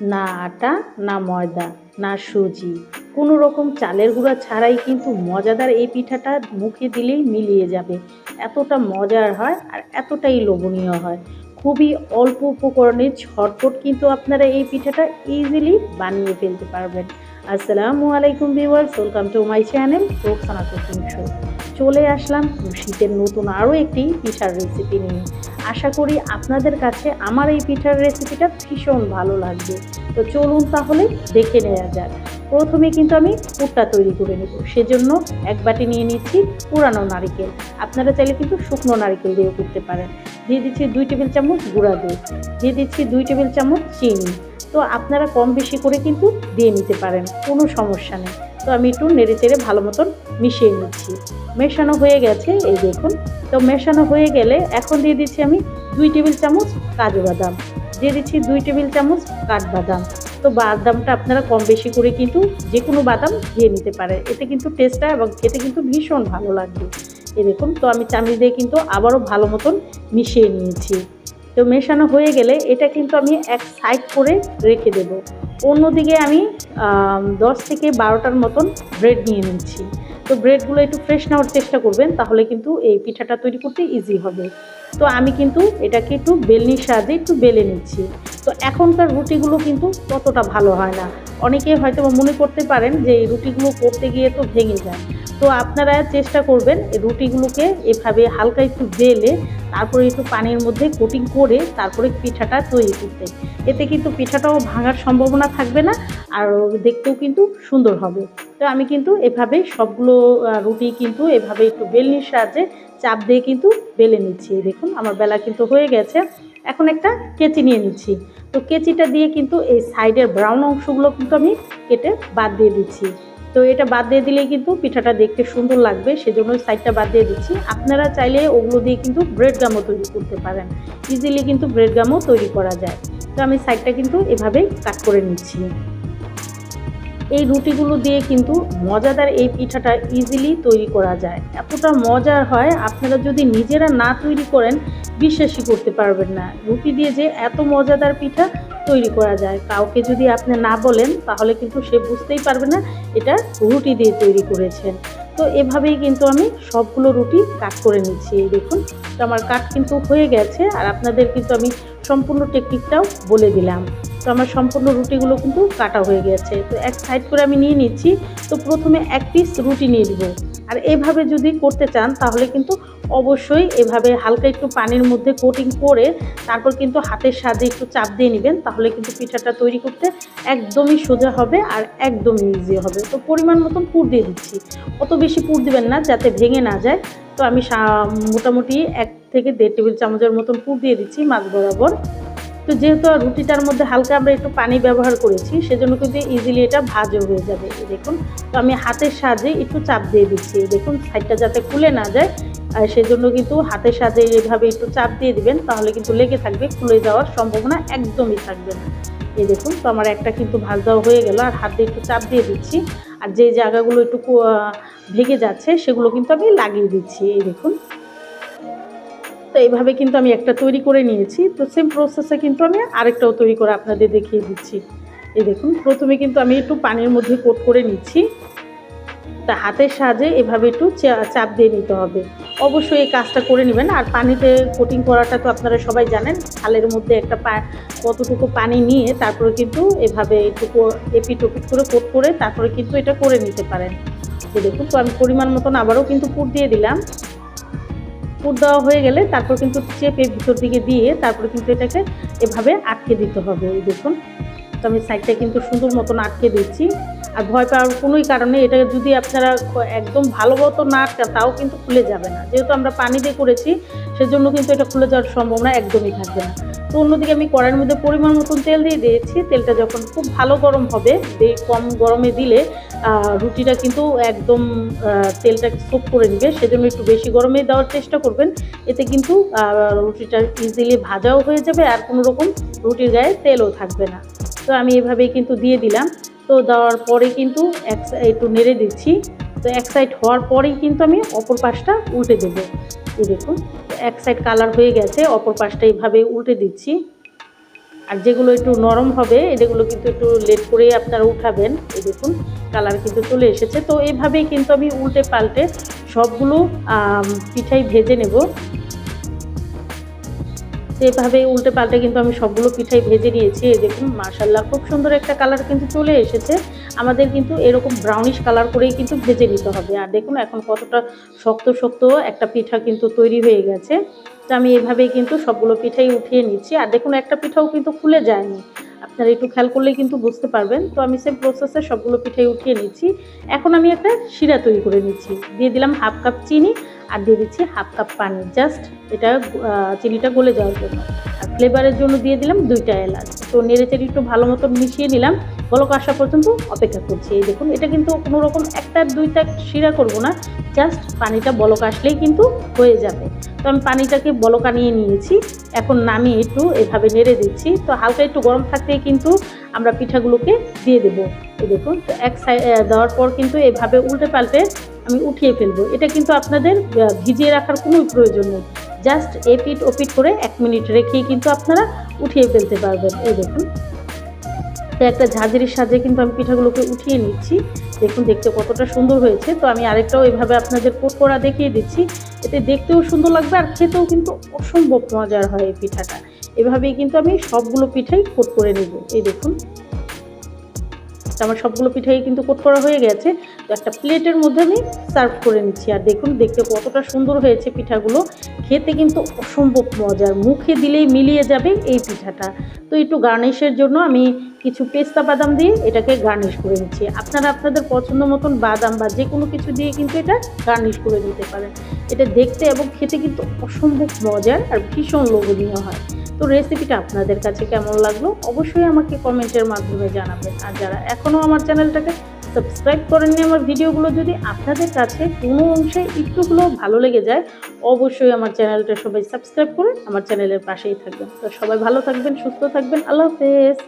না আটা, না ময়দা, না সুজি। কোনো রকম চালের গুঁড়া ছাড়াই কিন্তু মজাদার এই পিঠাটা মুখে দিলেই মিলিয়ে যাবে। এতটা মজার হয় আর এতটাই লোভনীয় হয়। খুবই অল্প উপকরণে ঝটপট কিন্তু আপনারা এই পিঠাটা ইজিলি বানিয়ে ফেলতে পারবেন। আসসালামু আলাইকুম viewers welcome to my channel cooking show চলে আসলাম শীতের নতুন আরও একটি পিঠার রেসিপি নিয়ে। আশা করি আপনাদের কাছে আমার এই পিঠার রেসিপিটা ভীষণ ভালো লাগবে। তো চলুন তাহলে দেখে নেওয়া যাক। প্রথমে কিন্তু আমি পুরটা তৈরি করে নেব। সেজন্য এক বাটি নিয়ে নিচ্ছি পুরানো নারিকেল। আপনারা চাইলে কিন্তু শুকনো নারিকেল দিয়েও করতে পারেন। দিয়ে দিচ্ছি দুই টেবিল চামচ গুঁড়া দুধ। দিয়ে দিচ্ছি দুই টেবিল চামচ চিনি। তো আপনারা কম বেশি করে কিন্তু দিয়ে নিতে পারেন। কোনো সমস্যা নেই। তো আমি একটু নেড়ে চেড়ে ভালো মতন মিশিয়ে নিচ্ছি। মেশানো হয়ে গেছে, এই দেখুন। তো মেশানো হয়ে গেলে এখন দিয়ে দিচ্ছি আমি দুই টেবিল চামচ কাজু বাদাম। দিয়ে দিচ্ছি দুই টেবিল চামচ কাঠবাদাম তো বাদামটা আপনারা কম বেশি করে কিন্তু যে কোনো বাদাম দিয়ে নিতে পারে। এতে কিন্তু টেস্টটা এবং খেতে কিন্তু ভীষণ ভালো লাগবে। দেখুন, তো আমি চামচ দিয়ে কিন্তু আবারও ভালো মতন মিশিয়ে নিয়েছি। তো মেশানো হয়ে গেলে এটা কিন্তু আমি এক সাইড করে রেখে দেব। অন্যদিকে আমি দশ থেকে বারোটার মতন ব্রেড নিয়ে নিচ্ছি। তো ব্রেডগুলো একটু ফ্রেশ নেওয়ার চেষ্টা করবেন, তাহলে কিন্তু এই পিঠাটা তৈরি করতে ইজি হবে। তো আমি কিন্তু এটাকে একটু বেলনির সাহায্যে একটু বেলে নিচ্ছি। তো এখনকার রুটিগুলো কিন্তু ততটা ভালো হয় না। অনেকে হয়তো মনে করতে পারেন যে এই রুটিগুলো করতে গিয়ে তো ভেঙে যায়। তো আপনারা চেষ্টা করবেন রুটিগুলোকে এভাবে হালকা একটু বেলে, তারপরে একটু পানির মধ্যে কোটিং করে তারপরে পিঠাটা তৈরি করতে। এতে কিন্তু পিঠাটাও ভাঙার সম্ভাবনা থাকবে না, আর দেখতেও কিন্তু সুন্দর হবে। তো আমি কিন্তু এভাবে সবগুলো রুটি কিন্তু এভাবে একটু বেলনির সাহায্যে চাপ দিয়ে কিন্তু বেলে নিচ্ছি। দেখুন, আমার বেলা কিন্তু হয়ে গেছে। এখন একটা কেচি নিয়ে নিচ্ছি। তো কেচিটা দিয়ে কিন্তু এই সাইডের ব্রাউন অংশগুলো কিন্তু আমি কেটে বাদ দিয়ে দিচ্ছি। তো এটা বাদ দিয়ে দিলেই কিন্তু পিঠাটা দেখতে সুন্দর লাগবে, সেজন্য সাইডটা বাদ দিয়ে দিচ্ছি। আপনারা চাইলে ওগুলো দিয়ে কিন্তু ব্রেড গামও তৈরি করতে পারেন। ইজিলি কিন্তু ব্রেড গামও তৈরি করা যায়। তো আমি সাইডটা কিন্তু এভাবেই কাট করে নিচ্ছি। এই রুটিগুলো দিয়ে কিন্তু মজাদার এই পিঠাটা ইজিলি তৈরি করা যায়। এতটা মজার হয়, আপনারা যদি নিজেরা না তৈরি করেন, বিশ্বাসই করতে পারবেন না। রুটি দিয়ে যে এত মজাদার পিঠা তৈরি করা যায়, কাউকে যদি আপনি না বলেন, তাহলে কিন্তু সে বুঝতেই পারবে না, এটা রুটি দিয়ে তৈরি করেছেন। তো এভাবেই কিন্তু আমি সবগুলো রুটি কাট করে নিচ্ছি। দেখুন তো আমার কাট কিন্তু হয়ে গেছে, আর আপনাদের কিন্তু আমি সম্পূর্ণ টেকনিকটাও বলে দিলাম। তো আমার সম্পূর্ণ রুটিগুলো কিন্তু কাটা হয়ে গেছে তো এক সাইড করে আমি নিয়ে নিচ্ছি, তো প্রথমে এক পিস রুটি নিয়ে দিব আর এভাবে যদি করতে চান, তাহলে কিন্তু অবশ্যই এভাবে হালকা একটু পানির মধ্যে কোটিং করে তারপর কিন্তু হাতের সাহায্যে একটু চাপ দিয়ে নেবেন, তাহলে কিন্তু পিঠাটা তৈরি করতে একদমই সোজা হবে আর একদমই ইজি হবে। তো পরিমাণ মতন পুর দিয়ে দিচ্ছি। অত বেশি পুর দিবেন না, যাতে ভেঙে না যায়। তো আমি মোটামুটি এক থেকে দেড় টেবিল চামচের মতন পুর দিয়ে দিচ্ছি মাছ বরাবর। তো যেহেতু রুটিটার মধ্যে হালকা আমরা একটু পানি ব্যবহার করেছি, সেজন্য কিন্তু ইজিলি এটা ভাজও হয়ে যাবে। দেখুন, তো আমি হাতের সাহায্যে একটু চাপ দিয়ে দিচ্ছি। দেখুন সাইডটা যাতে খুলে না যায়, আর সেজন্য কিন্তু হাতের সাথে এভাবে একটু চাপ দিয়ে দিবেন, তাহলে কিন্তু লেগে থাকবে, খুলে যাওয়ার সম্ভাবনা একদমই থাকবে না। এই দেখুন, তো আমার একটা কিন্তু ভাজ দেওয়া হয়ে গেল, আর হাত একটু চাপ দিয়ে দিচ্ছি। আর যে জায়গাগুলো একটু ভেঙে যাচ্ছে, সেগুলো কিন্তু আমি লাগিয়ে দিচ্ছি। এই দেখুন তো এইভাবে কিন্তু আমি একটা তৈরি করে নিয়েছি। তো সেম প্রসেসে কিন্তু আমি আরেকটাও তৈরি করে আপনাদের দেখিয়ে দিচ্ছি। এই দেখুন, প্রথমে কিন্তু আমি একটু পানির মধ্যে কোট করে নিচ্ছি। তা হাতের সাহায্যে এভাবে একটু চাপ দিয়ে নিতে হবে। অবশ্যই এই কাজটা করে নেবেন। আর পানিতে কোটিং করাটা তো আপনারা সবাই জানেন থালের মধ্যে একটা পা, কতটুকু পানি নিয়ে তারপরে কিন্তু এভাবে একটু এপিট ওপিট করে কোট করে তারপরে কিন্তু এটা করে নিতে পারেন। দেখুন, তো আমি পরিমাণ মতন আবারও কিন্তু পুর দিয়ে দিলাম। পুর দেওয়া হয়ে গেলে তারপর কিন্তু চেপে ভিতর দিকে দিয়ে তারপরে কিন্তু এটাকে এভাবে আটকে দিতে হবে। দেখুন। তো আমি সাইডটা কিন্তু সুন্দর মতন আটকে দিচ্ছি। আর ভয় পাওয়ার কোনোই কারণে এটা যদি আপনারা একদম ভালো মতো না আটকা তাও কিন্তু খুলে যাবে না। যেহেতু আমরা পানি দিয়ে করেছি, সেজন্য কিন্তু এটা খুলে যাওয়ার সম্ভাবনা একদমই থাকবে না। তো অন্যদিকে আমি কড়াইয়ের মধ্যে পরিমাণ মতন তেল দিয়ে দিয়েছি। তেলটা যখন খুব ভালো গরম হবে কম গরমে দিলে রুটিটা কিন্তু একদম তেলটা সোপ করে নেবে। সেজন্য একটু বেশি গরমে দেওয়ার চেষ্টা করবেন। এতে কিন্তু রুটিটা ইজিলি ভাজাও হয়ে যাবে আর কোনো রকম রুটির গায়ে তেলও থাকবে না। তো আমি এভাবেই কিন্তু দিয়ে দিলাম। তো দেওয়ার পরে কিন্তু এক একটু নেড়ে দিচ্ছি। তো এক সাইড হওয়ার পরেই কিন্তু আমি অপর পাশটা উল্টে দেবো। এই দেখুন, এক সাইড কালার হয়ে গেছে, অপর পাশটা এইভাবে উল্টে দিচ্ছি। আর যেগুলো একটু নরম হবে, এগুলো কিন্তু একটু লেট করে আপনারা উঠাবেন। এই দেখুন কালার কিন্তু চলে এসেছে। তো এইভাবেই কিন্তু আমি উল্টে পাল্টে সবগুলো পিঠাই ভেজে নেব। তো এভাবে উল্টে পাল্টে কিন্তু আমি সবগুলো পিঠাই ভেজে নিয়েছি। দেখুন মার্শাল্লাহ খুব সুন্দর একটা কালার কিন্তু চলে এসেছে। আমাদের কিন্তু এরকম ব্রাউনিশ কালার করেই কিন্তু ভেজে নিতে হবে। আর দেখুন, এখন কতটা শক্ত শক্ত একটা পিঠা কিন্তু তৈরি হয়ে গেছে। তো আমি এভাবেই কিন্তু সবগুলো পিঠাই উঠিয়ে নিচ্ছি। আর দেখুন, একটা পিঠাও কিন্তু খুলে যায়নি। আপনারা একটু খেয়াল করলেই কিন্তু বুঝতে পারবেন। তো আমি সেম প্রসেসে সবগুলো পিঠাই উঠিয়ে নিচ্ছি। এখন আমি একটা শিরা তৈরি করে নিচ্ছি। দিয়ে দিলাম হাফ কাপ চিনি আর দিয়ে দিচ্ছি হাফ কাপ পানি। জাস্ট এটা চিনিটা গলে যাওয়ার জন্য। আর ফ্লেভারের জন্য দিয়ে দিলাম দুইটা এলাচ। তো নেড়ে চেড়ে একটু ভালো মতো মিশিয়ে নিলাম। বলক আসা পর্যন্ত অপেক্ষা করছি। এই দেখুন, এটা কিন্তু কোনো রকম একটা, দুইটা শিরা করব না। জাস্ট পানিটা বলক আসলেই কিন্তু হয়ে যাবে। তো আমি পানিটাকে বলক আনিয়ে নিয়েছি। এখন নামিয়ে একটু এভাবে নেড়ে দিচ্ছি। তো হালকা একটু গরম থাকতেই কিন্তু আমরা পিঠাগুলোকে দিয়ে দেবো। এই দেখুন, তো এক সাইড দেওয়ার পর কিন্তু এভাবে উল্টে পাল্টে আমি উঠিয়ে ফেলব। এটা কিন্তু আপনাদের ভিজিয়ে রাখার কোনো প্রয়োজন নেই। জাস্ট এ এপিট ওপিট করে এক মিনিট রেখেই কিন্তু আপনারা উঠিয়ে ফেলতে পারবেন। এই দেখুন তো একটা ঝাঁঝরির সাজে কিন্তু আমি পিঠাগুলোকে উঠিয়ে নিচ্ছি। দেখুন, দেখতে কতটা সুন্দর হয়েছে। তো আমি আরেকটাও এভাবে আপনাদের করা দেখিয়ে দিচ্ছি। এতে দেখতেও সুন্দর লাগবে আর খেতেও কিন্তু অসম্ভব মজার হয় এই পিঠাটা। এভাবেই কিন্তু আমি সবগুলো পিঠাই কোট করে নেব। এই দেখুন। তো আমার সবগুলো পিঠাই কিন্তু কোট করা হয়ে গেছে। তো একটা প্লেটের মধ্যে আমি সার্ভ করে নিচ্ছি। আর দেখুন, দেখতে কতটা সুন্দর হয়েছে পিঠাগুলো। খেতে কিন্তু অসম্ভব মজার। মুখে দিলেই মিলিয়ে যাবে এই পিঠাটা। তো একটু গার্নিশের জন্য আমি কিছু পেস্তা বাদাম দিয়ে এটাকে গার্নিশ করে নিচ্ছি। আপনারা আপনাদের পছন্দ মতন বাদাম বা যে কোনো কিছু দিয়ে কিন্তু এটা গার্নিশ করে নিতে পারেন। এটা দেখতে এবং খেতে কিন্তু অসম্ভব মজার আর ভীষণ লোভনীয় হয়। তো রেসিপিটা আপনাদের কাছে কেমন লাগল? অবশ্যই আমাকে কমেন্টের মাধ্যমে জানাবেন। আর যারা এখনও আমার চ্যানেলটাকে সাবস্ক্রাইব করেননি আমার ভিডিওগুলো, যদি আপনাদের কাছে কোনো অংশে একটুগুলো ভালো লেগে যায়, অবশ্যই আমার চ্যানেলটা সবাই সাবস্ক্রাইব করে আমার চ্যানেলের পাশেই থাকবেন। তো সবাই ভালো থাকবেন, সুস্থ থাকবেন। আল্লাহ হাফেজ।